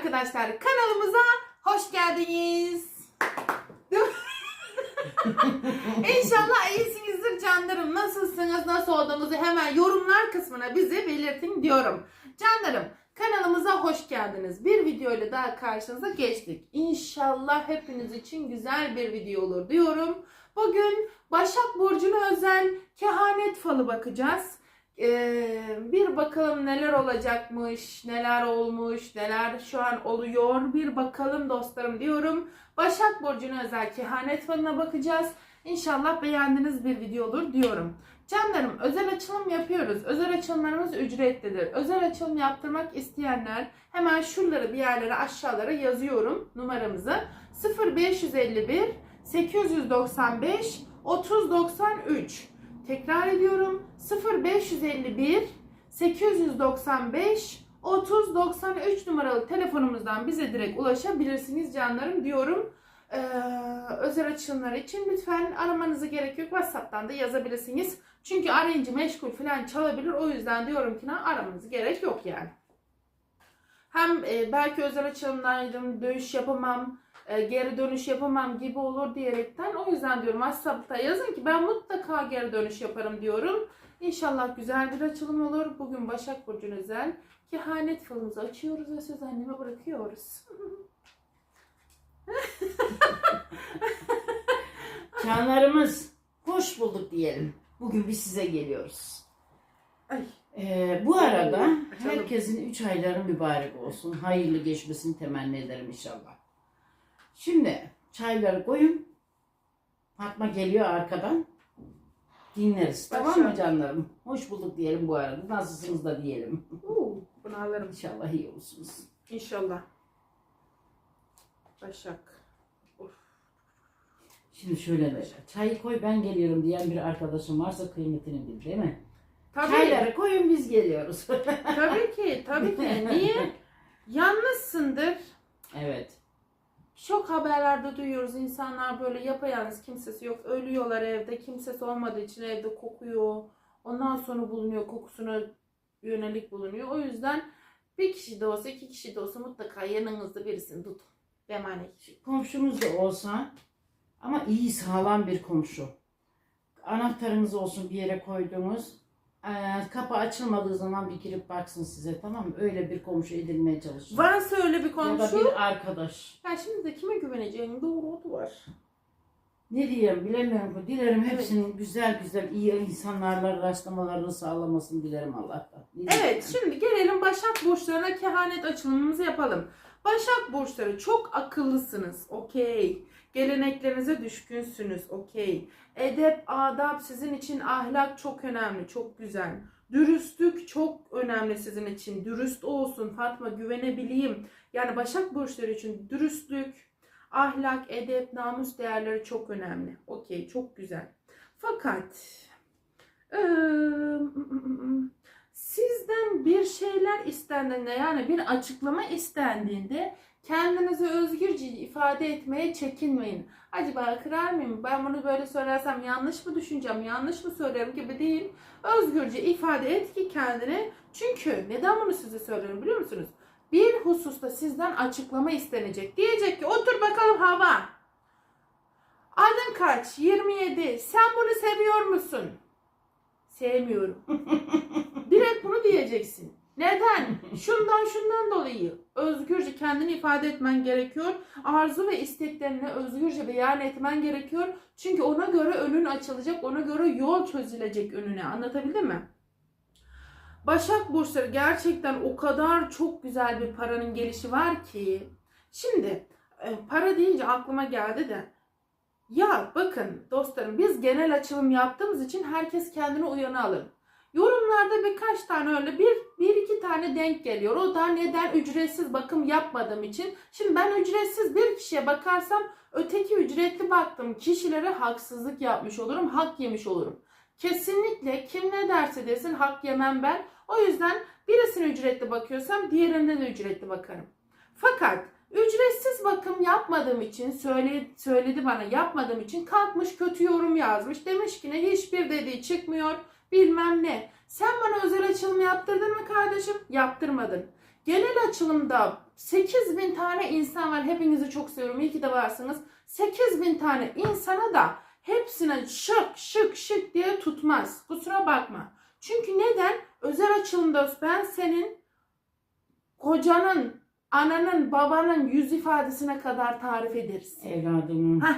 arkadaşlar kanalımıza hoş geldiniz. İnşallah iyisinizdir canlarım. Nasılsınız, nasıl olduğunuzu hemen yorumlar kısmına bize belirtin diyorum. Canlarım kanalımıza hoş geldiniz. Bir video ile daha karşınıza geçtik. İnşallah hepiniz için güzel bir video olur diyorum. Bugün Başak Burcu'na özel kehanet falı bakacağız. Ee, bir bakalım neler olacakmış, neler olmuş, neler şu an oluyor. Bir bakalım dostlarım diyorum. Başak Burcu'na özel kehanet falına bakacağız. İnşallah beğendiğiniz bir video olur diyorum. Canlarım özel açılım yapıyoruz. Özel açılımlarımız ücretlidir. Özel açılım yaptırmak isteyenler hemen şuraları bir yerlere aşağılara yazıyorum numaramızı. 0551 895 3093 Tekrar ediyorum 0551 895 3093 numaralı telefonumuzdan bize direkt ulaşabilirsiniz canlarım diyorum. Ee, özel açılımlar için lütfen aramanızı gerek yok. WhatsApp'tan da yazabilirsiniz. Çünkü arayınca meşgul falan çalabilir. O yüzden diyorum ki "Ha, aramanız gerek yok yani. Hem e, belki özel açılımdaydım, dönüş yapamam, e, geri dönüş yapamam gibi olur diyerekten. O yüzden diyorum WhatsApp'ta yazın ki ben mutlaka geri dönüş yaparım diyorum. İnşallah güzel bir açılım olur. Bugün Başak Burcu'nun özel kehanet falımızı açıyoruz ve söz anneme bırakıyoruz. Canlarımız hoş bulduk diyelim. Bugün biz size geliyoruz. Ay. Ee, bu arada herkesin 3 ayları mübarek olsun. Hayırlı geçmesini temenni ederim inşallah. Şimdi çayları koyun. Fatma geliyor arkadan. Dinleriz. Tamam mı Başlayalım. canlarım? Hoş bulduk diyelim bu arada. Nasılsınız da diyelim. Uuu, bunu alırım. İnşallah iyi olursunuz. İnşallah. Başak. Şimdi şöyle de çayı koy ben geliyorum diyen bir arkadaşım varsa kıymetini bil değil mi? Tabii, Çayları koyun biz geliyoruz. tabii ki, tabii ki. Niye? Yalnızsındır. evet. Çok haberlerde duyuyoruz insanlar böyle yapayalnız kimsesi yok. Ölüyorlar evde. Kimsesi olmadığı için evde kokuyor. Ondan sonra bulunuyor. Kokusuna yönelik bulunuyor. O yüzden bir kişi de olsa iki kişi de olsa mutlaka yanınızda birisini tutun. Emanet. Komşumuz da olsa ama iyi sağlam bir komşu. Anahtarınız olsun bir yere koyduğunuz. Eee, kapı açılmadığı zaman bir girip baksın size tamam mı? Öyle bir komşu edinmeye çalışın. Varsa öyle bir Ya da komşu. bir arkadaş. Ya şimdi de kime güveneceğim doğru o var. Ne diyeyim bilemiyorum. Dilerim Evet. hepsinin güzel güzel iyi insanlarla rastlamalarını sağlamasını dilerim Allah'tan. Ne diyeyim? Evet şimdi gelelim Başak Burçlarına kehanet açılımımızı yapalım. Başak Burçları çok akıllısınız. Okey. Geleneklerinize düşkünsünüz. Okey. Edep, adab sizin için ahlak çok önemli. Çok güzel. Dürüstlük çok önemli sizin için. Dürüst olsun Fatma güvenebileyim. Yani Başak Burçları için dürüstlük, ahlak, edep, namus değerleri çok önemli. Okey çok güzel. Fakat eee, sizden bir şeyler istendiğinde yani bir açıklama istendiğinde kendinizi özgürce ifade etmeye çekinmeyin. Acaba kırar mıyım? Ben bunu böyle söylersem yanlış mı düşüneceğim? Yanlış mı söylerim gibi değil. Özgürce ifade et ki kendini. Çünkü neden bunu size söylüyorum biliyor musunuz? Bir hususta sizden açıklama istenecek. Diyecek ki otur bakalım hava. Adın kaç? 27. Sen bunu seviyor musun? Sevmiyorum. Direkt bunu diyeceksin. Neden? Şundan şundan dolayı. Özgürce kendini ifade etmen gerekiyor. Arzu ve isteklerini özgürce beyan etmen gerekiyor. Çünkü ona göre önün açılacak, ona göre yol çözülecek önüne. Anlatabildim mi? Başak Burçları gerçekten o kadar çok güzel bir paranın gelişi var ki. Şimdi e, para deyince aklıma geldi de. Ya bakın dostlarım biz genel açılım yaptığımız için herkes kendine uyanı alır. Yorumlarda birkaç tane öyle bir, bir iki tane denk geliyor. O da neden ücretsiz bakım yapmadığım için. Şimdi ben ücretsiz bir kişiye bakarsam öteki ücretli baktığım kişilere haksızlık yapmış olurum, hak yemiş olurum. Kesinlikle kim ne derse desin hak yemem ben. O yüzden birisine ücretli bakıyorsam diğerine de ücretli bakarım. Fakat ücretsiz bakım yapmadığım için söyle, söyledi bana yapmadığım için kalkmış kötü yorum yazmış. Demiş ki ne hiçbir dediği çıkmıyor bilmem ne. Sen bana özel açılım yaptırdın mı kardeşim? Yaptırmadın. Genel açılımda 8 bin tane insan var. Hepinizi çok seviyorum. İyi ki de varsınız. 8 bin tane insana da hepsine şık şık şık diye tutmaz. Kusura bakma. Çünkü neden? Özel açılımda ben senin kocanın, ananın, babanın yüz ifadesine kadar tarif ederiz. Evladımın. Heh,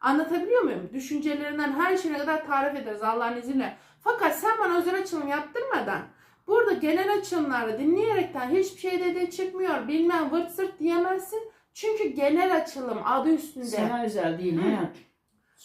anlatabiliyor muyum? Düşüncelerinden her şeyine kadar tarif ederiz Allah'ın izniyle. Fakat sen bana özel açılım yaptırmadan burada genel açılımları dinleyerekten hiçbir şey dediği çıkmıyor. Bilmem vırt sırt diyemezsin. Çünkü genel açılım adı üstünde. Sana özel değil hayat.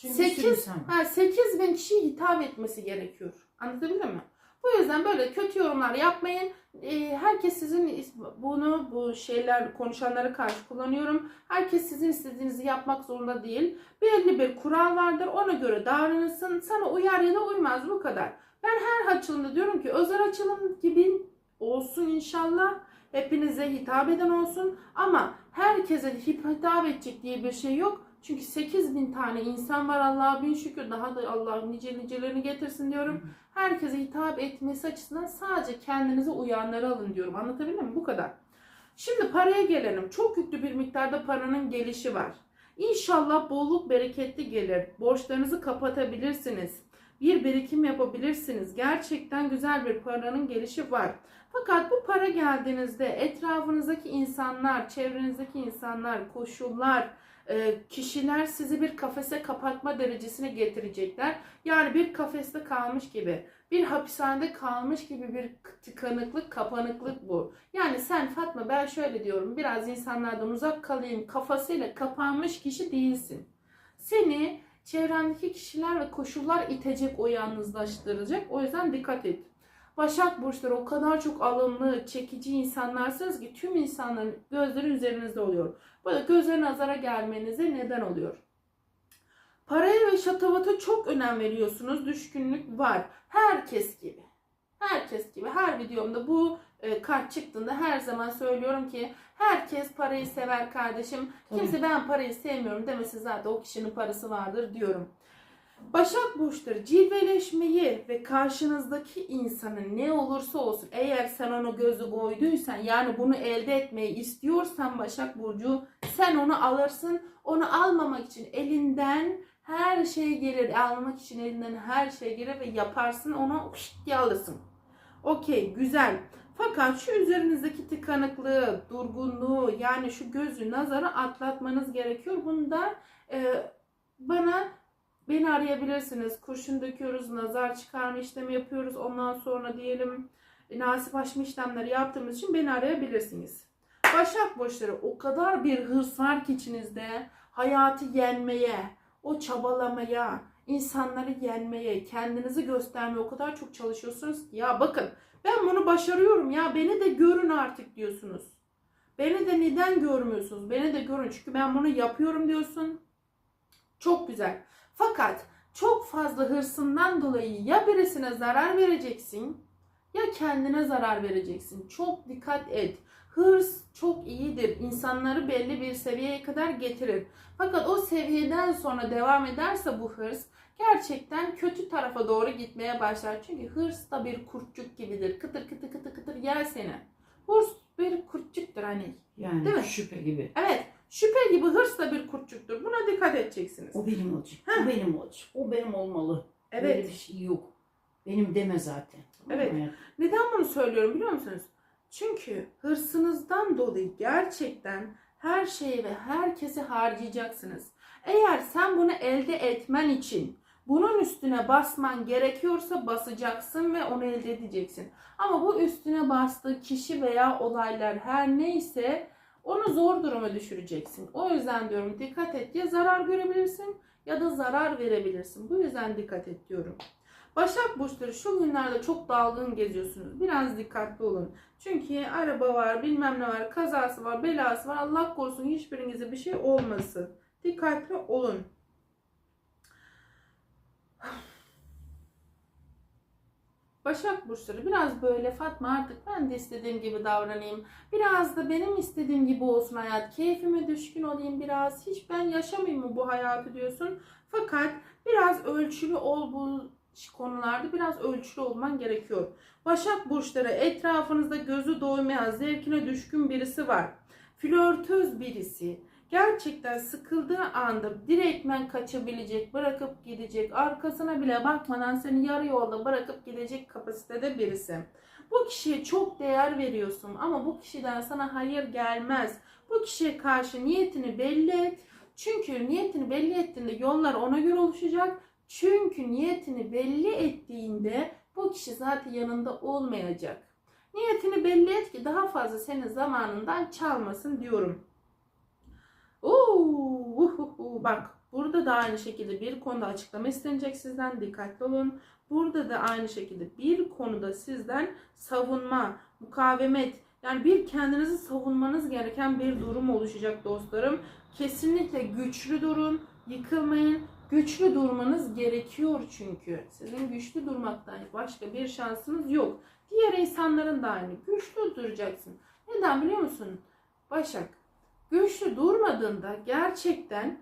Çünkü bir sürü Sekiz- insan var. Ha, 8 bin kişiye hitap etmesi gerekiyor. Anlatabildim mi? Bu yüzden böyle kötü yorumlar yapmayın. Ee, herkes sizin bunu bu şeyler konuşanlara karşı kullanıyorum. Herkes sizin istediğinizi yapmak zorunda değil. Belli bir kural vardır. Ona göre davranırsın. Sana uyar ya da uymaz bu kadar. Ben her açılımda diyorum ki özel açılım gibi olsun inşallah. Hepinize hitap eden olsun. Ama herkese hitap edecek diye bir şey yok. Çünkü 8 bin tane insan var Allah'a bin şükür. Daha da Allah nice nicelerini getirsin diyorum. Herkese hitap etmesi açısından sadece kendinize uyanları alın diyorum. Anlatabildim mi? Bu kadar. Şimdi paraya gelelim. Çok yüklü bir miktarda paranın gelişi var. İnşallah bolluk bereketli gelir. Borçlarınızı kapatabilirsiniz. Bir birikim yapabilirsiniz. Gerçekten güzel bir paranın gelişi var. Fakat bu para geldiğinizde etrafınızdaki insanlar, çevrenizdeki insanlar, koşullar, e, kişiler sizi bir kafese kapatma derecesine getirecekler. Yani bir kafeste kalmış gibi, bir hapishanede kalmış gibi bir tıkanıklık, kapanıklık bu. Yani sen Fatma ben şöyle diyorum biraz insanlardan uzak kalayım kafasıyla kapanmış kişi değilsin. Seni çevrendeki kişiler ve koşullar itecek, o yalnızlaştıracak. O yüzden dikkat et. Başak burçları o kadar çok alımlı, çekici insanlarsınız ki tüm insanların gözleri üzerinizde oluyor. Böyle göze nazara gelmenize neden oluyor. Paraya ve şatavata çok önem veriyorsunuz. Düşkünlük var. Herkes gibi. Herkes gibi. Her videomda bu e, kart çıktığında her zaman söylüyorum ki herkes parayı sever kardeşim. Kimse ben parayı sevmiyorum demesi zaten o kişinin parası vardır diyorum. Başak burçları cilveleşmeyi ve karşınızdaki insanın ne olursa olsun eğer sen onu gözü koyduysan yani bunu elde etmeyi istiyorsan Başak Burcu sen onu alırsın. Onu almamak için elinden her şey gelir. Almak için elinden her şey gelir ve yaparsın onu diye alırsın. Okey güzel. Fakat şu üzerinizdeki tıkanıklığı, durgunluğu yani şu gözü, nazarı atlatmanız gerekiyor. Bunda e, bana beni arayabilirsiniz. Kurşun döküyoruz, nazar çıkarma işlemi yapıyoruz. Ondan sonra diyelim nasip açma işlemleri yaptığımız için beni arayabilirsiniz. Başak Burçları o kadar bir hırs var ki içinizde hayatı yenmeye, o çabalamaya, insanları yenmeye, kendinizi göstermeye o kadar çok çalışıyorsunuz ki ya bakın ben bunu başarıyorum ya beni de görün artık diyorsunuz. Beni de neden görmüyorsunuz? Beni de görün çünkü ben bunu yapıyorum diyorsun. Çok güzel. Fakat çok fazla hırsından dolayı ya birisine zarar vereceksin ya kendine zarar vereceksin. Çok dikkat et. Hırs çok iyidir. İnsanları belli bir seviyeye kadar getirir. Fakat o seviyeden sonra devam ederse bu hırs gerçekten kötü tarafa doğru gitmeye başlar. Çünkü hırs da bir kurtçuk gibidir. Kıtır kıtır kıtır kıtır yer seni. Hırs bir kurtçuktur hani. Yani Değil mi? şüphe gibi. Evet şüphe gibi hırs da bir kurtçuktur. Buna dikkat edeceksiniz. O benim olacak. Heh. O benim olacak. O benim olmalı. Böyle Evet. bir şey yok. Benim deme zaten. Evet. Neden bunu söylüyorum biliyor musunuz? Çünkü hırsınızdan dolayı gerçekten her şeyi ve herkesi harcayacaksınız. Eğer sen bunu elde etmen için bunun üstüne basman gerekiyorsa basacaksın ve onu elde edeceksin. Ama bu üstüne bastığı kişi veya olaylar her neyse onu zor duruma düşüreceksin. O yüzden diyorum dikkat et ya zarar görebilirsin ya da zarar verebilirsin. Bu yüzden dikkat et diyorum. Başak burçları şu günlerde çok dalgın geziyorsunuz. Biraz dikkatli olun. Çünkü araba var, bilmem ne var, kazası var, belası var. Allah korusun hiçbirinize bir şey olmasın. Dikkatli olun. Başak burçları biraz böyle Fatma artık ben de istediğim gibi davranayım. Biraz da benim istediğim gibi olsun hayat. Keyfime düşkün olayım biraz. Hiç ben yaşamayayım mı bu hayatı diyorsun. Fakat biraz ölçülü ol bu konularda biraz ölçülü olman gerekiyor. Başak burçları etrafınızda gözü doymayan, zevkine düşkün birisi var. flörtöz birisi gerçekten sıkıldığı anda direktmen kaçabilecek, bırakıp gidecek, arkasına bile bakmadan seni yarı yolda bırakıp gidecek kapasitede birisi. Bu kişiye çok değer veriyorsun ama bu kişiden sana hayır gelmez. Bu kişiye karşı niyetini belli et. Çünkü niyetini belli ettiğinde yollar ona göre oluşacak. Çünkü niyetini belli ettiğinde bu kişi zaten yanında olmayacak. Niyetini belli et ki daha fazla senin zamanından çalmasın diyorum. Oo, bak burada da aynı şekilde bir konuda açıklama istenecek sizden dikkatli olun. Burada da aynı şekilde bir konuda sizden savunma, mukavemet yani bir kendinizi savunmanız gereken bir durum oluşacak dostlarım. Kesinlikle güçlü durun, yıkılmayın. Güçlü durmanız gerekiyor çünkü. Sizin güçlü durmaktan başka bir şansınız yok. Diğer insanların da aynı. Güçlü duracaksın. Neden biliyor musun? Başak, güçlü durmadığında gerçekten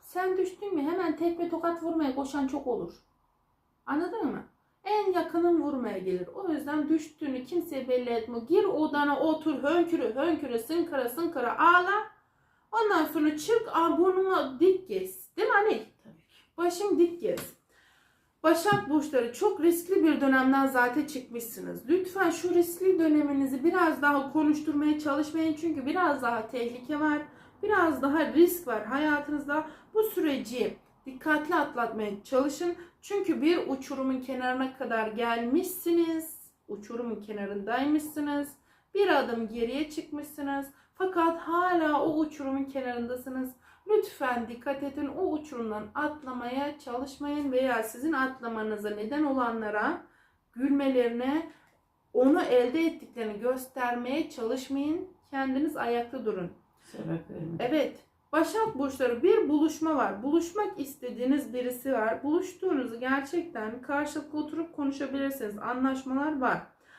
sen düştün mü hemen tekme tokat vurmaya koşan çok olur. Anladın mı? En yakının vurmaya gelir. O yüzden düştüğünü kimseye belli etme. Gir odana otur hönkürü hönkürü sınkıra sınkıra ağla. Ondan sonra çık aa, burnuna dik gez. Değil mi ki. Başım dik gez. Başak burçları çok riskli bir dönemden zaten çıkmışsınız. Lütfen şu riskli döneminizi biraz daha konuşturmaya çalışmayın. Çünkü biraz daha tehlike var. Biraz daha risk var hayatınızda. Bu süreci dikkatli atlatmaya çalışın. Çünkü bir uçurumun kenarına kadar gelmişsiniz. Uçurumun kenarındaymışsınız. Bir adım geriye çıkmışsınız. Fakat hala o uçurumun kenarındasınız. Lütfen dikkat edin o uçurumdan atlamaya çalışmayın veya sizin atlamanıza neden olanlara gülmelerine onu elde ettiklerini göstermeye çalışmayın. Kendiniz ayakta durun. Sebep. Evet. Başak burçları bir buluşma var. Buluşmak istediğiniz birisi var. Buluştuğunuzu gerçekten karşılıklı oturup konuşabilirsiniz. Anlaşmalar var.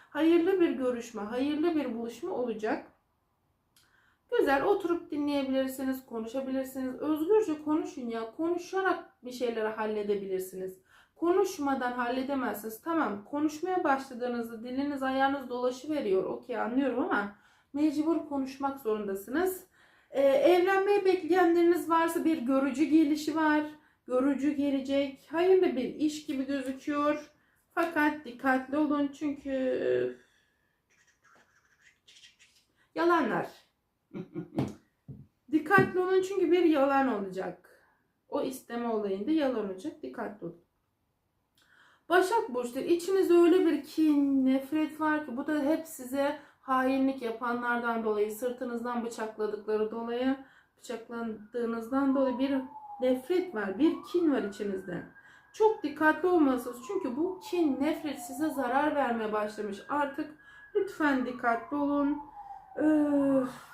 Hayırlı bir görüşme, hayırlı bir buluşma olacak. Güzel oturup dinleyebilirsiniz, konuşabilirsiniz. Özgürce konuşun ya. Konuşarak bir şeyleri halledebilirsiniz. Konuşmadan halledemezsiniz. Tamam konuşmaya başladığınızda diliniz ayağınız dolaşıveriyor. Okey anlıyorum ama mecbur konuşmak zorundasınız. Ee, evlenmeyi bekleyenleriniz varsa bir görücü gelişi var. Görücü gelecek. Hayırlı bir iş gibi gözüküyor. Fakat dikkatli olun çünkü yalanlar. Dikkatli olun çünkü bir yalan olacak. O isteme olayında yalan olacak. Dikkatli olun. Başak Burçları içinizde öyle bir kin, nefret var ki bu da hep size hainlik yapanlardan dolayı, sırtınızdan bıçakladıkları dolayı, bıçaklandığınızdan dolayı bir nefret var, bir kin var içinizde. Çok dikkatli olmalısınız çünkü bu kin, nefret size zarar vermeye başlamış. Artık lütfen dikkatli olun. Öf.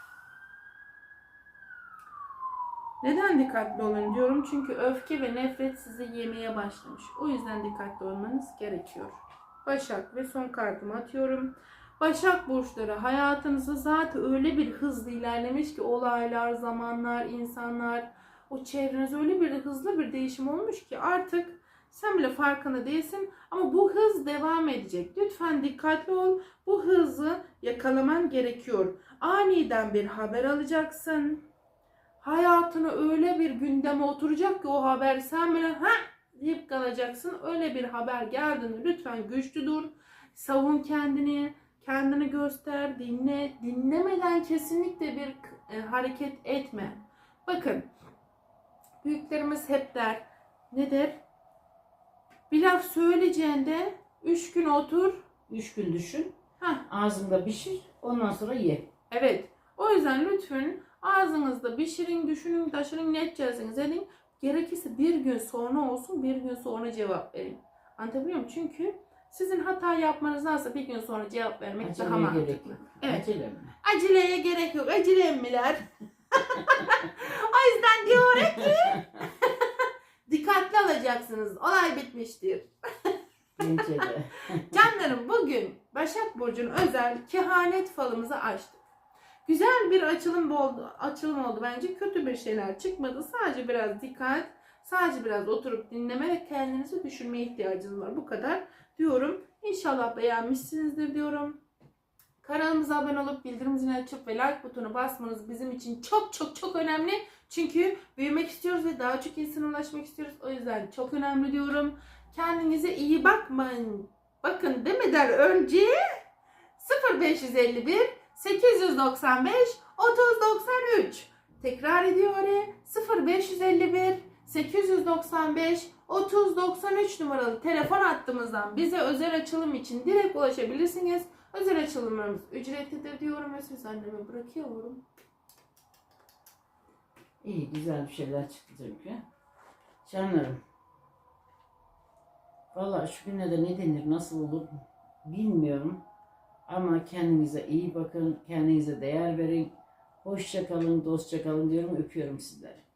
Neden dikkatli olun diyorum? Çünkü öfke ve nefret sizi yemeye başlamış. O yüzden dikkatli olmanız gerekiyor. Başak ve son kartımı atıyorum. Başak burçları hayatınızda zaten öyle bir hızlı ilerlemiş ki olaylar, zamanlar, insanlar, o çevreniz öyle bir hızlı bir değişim olmuş ki artık sen bile farkında değilsin ama bu hız devam edecek. Lütfen dikkatli ol. Bu hızı yakalaman gerekiyor. Aniden bir haber alacaksın. Hayatına öyle bir gündeme oturacak ki o haber sen bile ha deyip kalacaksın. Öyle bir haber geldiğinde lütfen güçlü dur. Savun kendini. Kendini göster, dinle. Dinlemeden kesinlikle bir e, hareket etme. Bakın, büyüklerimiz hep der, ne der? Bir laf söyleyeceğinde üç gün otur. Üç gün düşün. Heh, Ağzında pişir. Ondan sonra ye. evet. O yüzden lütfen ağzınızda pişirin, düşünün, taşırın, ne edeceksiniz edin. Gerekirse bir gün sonra olsun, bir gün sonra cevap verin. Anlatabiliyor muyum? Çünkü sizin hata yapmanızdansa bir gün sonra cevap vermek daha Aceleye mantıklı. gerek yok. Evet. Acele mi? Aceleye gerek yok. Acele emmiler. o yüzden diyorum ki dikkatli alacaksınız. Olay bitmiştir. Bence de. Canlarım bugün Başak Burcu'nun özel kehanet falımızı açtık. Güzel bir açılım oldu, açılım oldu bence. Kötü bir şeyler çıkmadı. Sadece biraz dikkat, sadece biraz oturup dinleme ve kendinizi düşünmeye ihtiyacınız var. Bu kadar diyorum. İnşallah beğenmişsinizdir diyorum. Kanalımıza abone olup bildirim zilini açıp ve like butonu basmanız bizim için çok çok çok önemli. Çünkü büyümek istiyoruz ve daha çok insana ulaşmak istiyoruz. O yüzden çok önemli diyorum. Kendinize iyi bakmayın. Bakın demeden önce 0551 895 3093 Tekrar ediyorum. 0551 895 3093 numaralı telefon hattımızdan bize özel açılım için direkt ulaşabilirsiniz. Özel açılımlarımız ücretlidir diyorum ve siz anneme bırakıyorum. İyi güzel bir şeyler çıktı çünkü. Canlarım. Valla şu günlerde ne denir nasıl olur bilmiyorum. Ama kendinize iyi bakın. Kendinize değer verin. Hoşça kalın, dostça kalın diyorum. Öpüyorum sizleri.